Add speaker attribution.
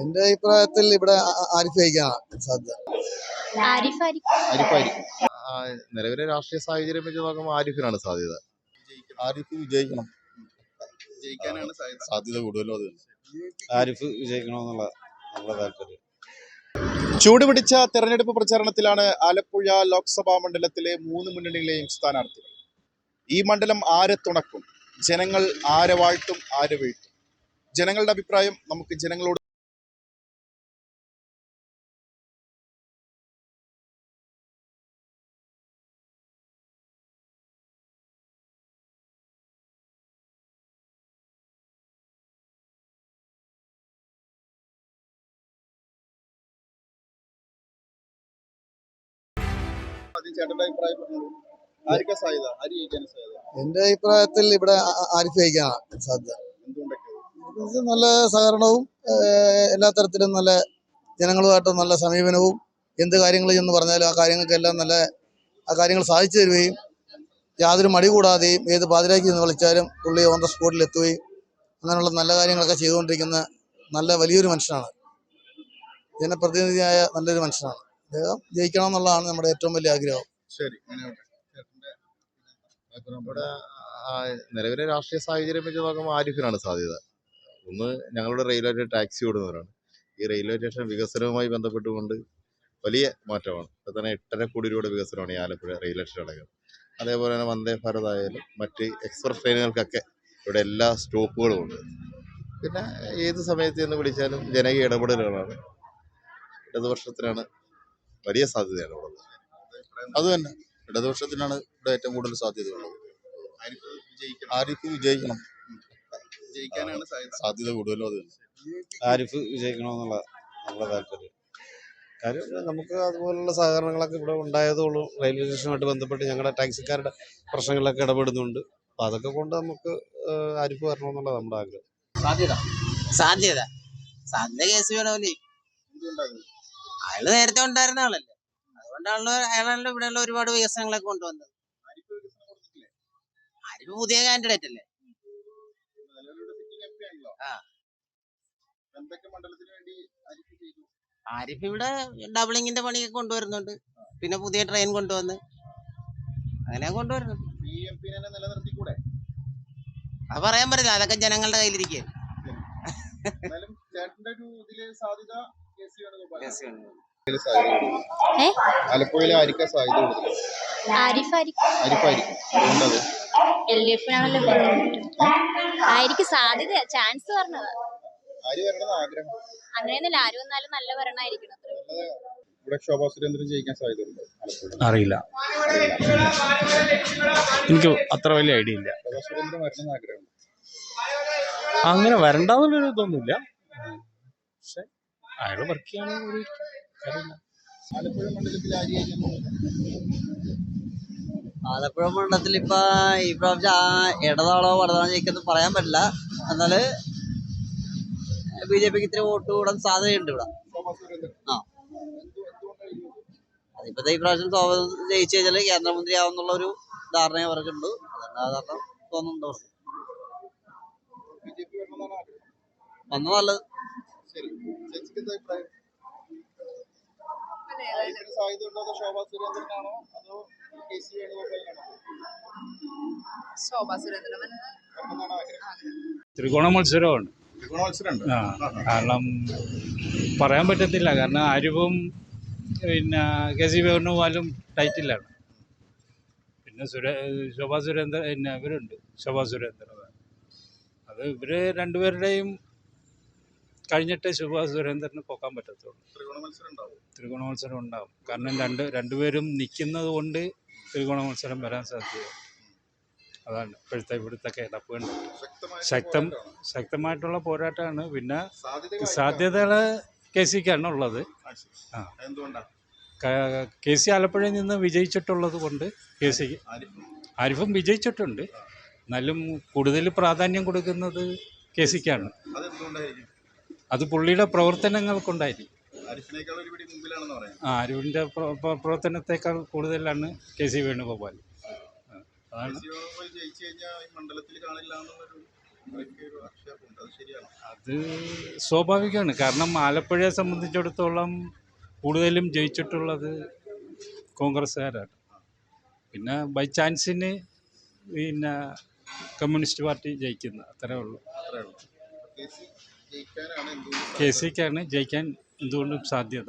Speaker 1: എന്റെ അഭിപ്രായത്തിൽ ഇവിടെ ആരിഫ് ജയിക്കാനാണ് സാധ്യത.
Speaker 2: നിലവിലെ രാഷ്ട്രീയ സാഹചര്യം വെച്ച് നോക്കുമ്പോൾ ആരിഫിനാണ് സാധ്യത.
Speaker 3: ആരിഫ് വിജയിക്കണം.
Speaker 2: ജയിക്കാനാണ് സാധ്യത.
Speaker 3: സാധ്യത കൂടുതലും അത്
Speaker 4: ആരിഫ് വിജയിക്കണമെന്നുള്ള നമ്മുടെ താല്പര്യം.
Speaker 3: ചൂടുപിടിച്ച തെരഞ്ഞെടുപ്പ് പ്രചാരണത്തിലാണ് ആലപ്പുഴ ലോക്സഭാ മണ്ഡലത്തിലെ മൂന്ന് മുന്നണികളെയും സ്ഥാനാർത്ഥികൾ. ഈ മണ്ഡലം ആരെ തുണക്കും? ജനങ്ങൾ ആരെ വാഴ്ത്തും ആരെ വീഴ്ത്തും? ജനങ്ങളുടെ അഭിപ്രായം നമുക്ക് ജനങ്ങളോട്
Speaker 1: എന്റെ അഭിപ്രായത്തിൽ ഇവിടെ ആരിഫ് ജയിക്കാനാണ് സാധ്യത? നല്ല സഹകരണവും എല്ലാ തരത്തിലും നല്ല ജനങ്ങളുമായിട്ട് നല്ല സമീപനവും എന്ത് കാര്യങ്ങൾ എന്ന് പറഞ്ഞാലും ആ കാര്യങ്ങൾക്കെല്ലാം നല്ല ആ കാര്യങ്ങൾ സാധിച്ചു തരുകയും യാതൊരു മടി കൂടാതെയും ഏത് പാതിരാക്കി എന്ന് വിളിച്ചാലും പുള്ളി ഓൺ ദ സ്പോട്ടിൽ എത്തുകയും അങ്ങനെയുള്ള നല്ല കാര്യങ്ങളൊക്കെ ചെയ്തുകൊണ്ടിരിക്കുന്ന നല്ല വലിയൊരു മനുഷ്യനാണ്. ജനപ്രതിനിധിയായ നല്ലൊരു മനുഷ്യനാണ്. അദ്ദേഹം ജയിക്കണം എന്നുള്ളതാണ് നമ്മുടെ ഏറ്റവും വലിയ ആഗ്രഹം.
Speaker 3: ശരി
Speaker 2: ഇവിടെ നിലവിലെ രാഷ്ട്രീയ സാഹചര്യം വെച്ച് നോക്കുമ്പോൾ ആരിഫിനാണ് സാധ്യത. ഒന്ന് ഞങ്ങളുടെ റെയിൽവേ ടാക്സി ഓടുന്നവരാണ്. ഈ റെയിൽവേ സ്റ്റേഷൻ വികസനവുമായി ബന്ധപ്പെട്ടുകൊണ്ട് വലിയ മാറ്റമാണ്. ഇപ്പം തന്നെ എട്ടര കോടി രൂപയുടെ വികസനമാണ് ഈ ആലപ്പുഴ റെയിൽവേ സ്റ്റേഷൻ അടക്കം. അതേപോലെ തന്നെ വന്ദേ ഭാരത് ആയാലും മറ്റ് എക്സ്പ്രസ് ട്രെയിനുകൾക്കൊക്കെ ഇവിടെ എല്ലാ സ്റ്റോപ്പുകളും ഉണ്ട്. പിന്നെ ഏത് സമയത്ത് എന്ന് വിളിച്ചാലും ജനകീയ ഇടപെടലുകളാണ്. ഇടതുപക്ഷത്തിനാണ് വലിയ സാധ്യതയാണ് ഉള്ളത്.
Speaker 3: അത് തന്നെ. ഇടതുപക്ഷത്തിനാണ് ഇവിടെ ഏറ്റവും കൂടുതൽ സാധ്യതയുള്ളത്
Speaker 2: ആരിഫ് വിജയിക്കണം.
Speaker 3: ആരിഫ് വിജയിക്കണം.
Speaker 2: ജയിക്കാനാണ് സാധ്യത.
Speaker 3: സാധ്യത കൂടുതലും അത് തന്നെ.
Speaker 4: ആരിഫ് വിജയിക്കണമെന്നുള്ള നമ്മുടെ താല്പര്യം. കാര്യം നമുക്ക് അതുപോലുള്ള സഹകരണങ്ങളൊക്കെ ഇവിടെ ഉണ്ടായതുള്ളൂ. റെയിൽവേ സ്റ്റേഷനുമായിട്ട് ബന്ധപ്പെട്ട് ഞങ്ങളുടെ ടാക്സിക്കാരുടെ പ്രശ്നങ്ങളിലൊക്കെ ഇടപെടുന്നുണ്ട്. അപ്പം അതൊക്കെ കൊണ്ട് നമുക്ക് ആരിഫ് വരണമെന്നുള്ള നമ്മുടെ ആഗ്രഹം.
Speaker 5: സാധ്യത. സാധ്യത. സാധ്യത കേസ് വേണമല്ലേ അയാൾ നേരത്തെ ഉണ്ടായിരുന്ന ആളല്ലേ. അതുകൊണ്ടാണല്ലോ അയാളാണല്ലോ ഇവിടെയുള്ള ഒരുപാട് വികസനങ്ങളൊക്കെ കൊണ്ടുവന്നത്. ആരിഫ് പുതിയ കാൻഡിഡേറ്റ് അല്ലേ. ആ.
Speaker 3: ആരിഫ്
Speaker 5: ഇവിടെ ഡബിളിങ്ങിന്റെ പണിയൊക്കെ കൊണ്ടുവരുന്നുണ്ട്. പിന്നെ പുതിയ ട്രെയിൻ കൊണ്ടുവന്ന്. അങ്ങനെ
Speaker 3: നിലനിർത്തിക്കൂടെ?
Speaker 5: അത് പറയാൻ പറ്റില്ല. അതൊക്കെ ജനങ്ങളുടെ
Speaker 3: കയ്യിലിരിക്കുകയാണ് ചേട്ടന്റെ ഒരു ഇതിൽ സാധ്യത കെ സി വേണുഗോപാൽ
Speaker 6: ഏ?
Speaker 3: ആലപ്പുഴയിലെ ആരിക്കാ സാധ്യത കൂടുതൽ
Speaker 6: ആരിഫ് ആയിരിക്കും
Speaker 3: ആരിഫായിരിക്കും അതുകൊണ്ടത്.
Speaker 6: എൽ ഡി എഫിനാണല്ലോ ആയിരിക്കും സാധ്യത ചാൻസ് പറഞ്ഞത്.
Speaker 3: ആര് വരണമെന്ന് ആഗ്രഹം.
Speaker 6: അങ്ങനെയൊന്നുമില്ല ആര് വന്നാലും നല്ല ഭരണമായിരിക്കണം.
Speaker 3: ഇവിടെ ശോഭാ സുരേന്ദ്രൻ ജയിക്കാൻ സാധ്യതയുണ്ട് ആലപ്പുഴ
Speaker 7: അറിയില്ല. എനിക്ക് അത്ര വലിയ ഐഡിയ ഇല്ല.
Speaker 3: ശോഭാ സുരേന്ദ്രൻ വരണമെന്ന് ആഗ്രഹം
Speaker 7: അങ്ങനെ വരണ്ടെന്നുള്ളൊരു ഇതൊന്നുമില്ല. പക്ഷെ അയാൾ വർക്ക് ഒരു കാര്യമില്ല.
Speaker 3: ആലപ്പുഴ മണ്ഡലത്തിൽ
Speaker 8: ആലപ്പുഴ ഇപ്പൊ ഈ പ്രാവശ്യം ആ ഇടതാളോ വലതാളോ ജയിക്കുന്നു പറയാൻ പറ്റില്ല. എന്നാൽ ബി ജെ പിക്ക് ഇത്തിരി വോട്ട് കൂടാൻ സാധ്യതയുണ്ട് ഇവിടെ. ആ. അതിപ്പോ ഈ പ്രാവശ്യം തോമസ് ജയിച്ചു കഴിഞ്ഞാൽ കേന്ദ്രമന്ത്രി ആവുന്നുള്ള ഒരു ധാരണ അവർക്കുണ്ട്. അതുകൊണ്ട് ആ ധാരണ തോന്നുന്നുണ്ട് അവർക്ക് നല്ലത്
Speaker 3: ശരി ചേച്ചിക്ക് എന്താ അഭിപ്രായം ആരിഫിന് സാധ്യത ഉണ്ടോ അതോ ശോഭാ സുരേന്ദ്രനാണോ അതോ കെ സി വേണുഗോപാലിനാണോ
Speaker 9: ശോഭാ സുരേന്ദ്രൻ
Speaker 3: വരണമെന്നാണ് ആഗ്രഹം
Speaker 7: ത്രികോണ മത്സരമാണ്.
Speaker 3: ത്രികോണ മത്സരമുണ്ട്
Speaker 7: ആ കാരണം പറയാൻ പറ്റത്തില്ല. കാരണം ആരിഫും പിന്നെ കെ സി വേണുഗോപാലും ടൈറ്റിലാണ് പിന്നെ സുരേ ശോഭാ സുരേന്ദ്രൻ പിന്നെ ഇവരുണ്ട്. ശോഭാ സുരേന്ദ്രൻ. അത് ഇവർ രണ്ടുപേരുടെയും കഴിഞ്ഞിട്ടേ ശുഭാസ് സുരേന്ദ്രന് പോക്കാൻ പറ്റത്തുള്ളൂ.
Speaker 3: ത്രികോണ മത്സരം ഉണ്ടാവും.
Speaker 7: കാരണം രണ്ട് രണ്ടുപേരും നിൽക്കുന്നത് കൊണ്ട് ത്രികോണ മത്സരം വരാൻ സാധ്യത അതാണ് ഇപ്പോഴത്തെ ഇവിടുത്തെ കിടപ്പ് കണ്ടത് ശക്തം ശക്തമായിട്ടുള്ള പോരാട്ടമാണ്. പിന്നെ സാധ്യതകൾ കെ സിക്കാണ് ഉള്ളത് ക- സി ആലപ്പുഴയിൽ നിന്ന് വിജയിച്ചിട്ടുള്ളത് കൊണ്ട് കെ സി
Speaker 3: ആരിഫും
Speaker 7: വിജയിച്ചിട്ടുണ്ട്. എന്നാലും കൂടുതൽ പ്രാധാന്യം കൊടുക്കുന്നത് കെ സിക്കാണ് അത് പുള്ളിയുടെ പ്രവർത്തനങ്ങൾ കൊണ്ടായിരിക്കും ആ അരുവിന്റെ പ്രവർത്തനത്തെക്കാൾ കൂടുതലാണ് കെ സി വേണുഗോപാൽ. അതാണ്. അത് സ്വാഭാവികമാണ്. കാരണം ആലപ്പുഴയെ സംബന്ധിച്ചിടത്തോളം കൂടുതലും ജയിച്ചിട്ടുള്ളത് കോൺഗ്രസ്സുകാരാണ്. പിന്നെ ബൈ ചാൻസിന് പിന്നെ കമ്മ്യൂണിസ്റ്റ് പാർട്ടി ജയിക്കുന്ന അത്രേ ഉള്ളൂ. അത്രേ ഉള്ളൂ. കെ സിക്കാണ് ജയിക്കാൻ എന്തുകൊണ്ടും സാധ്യത.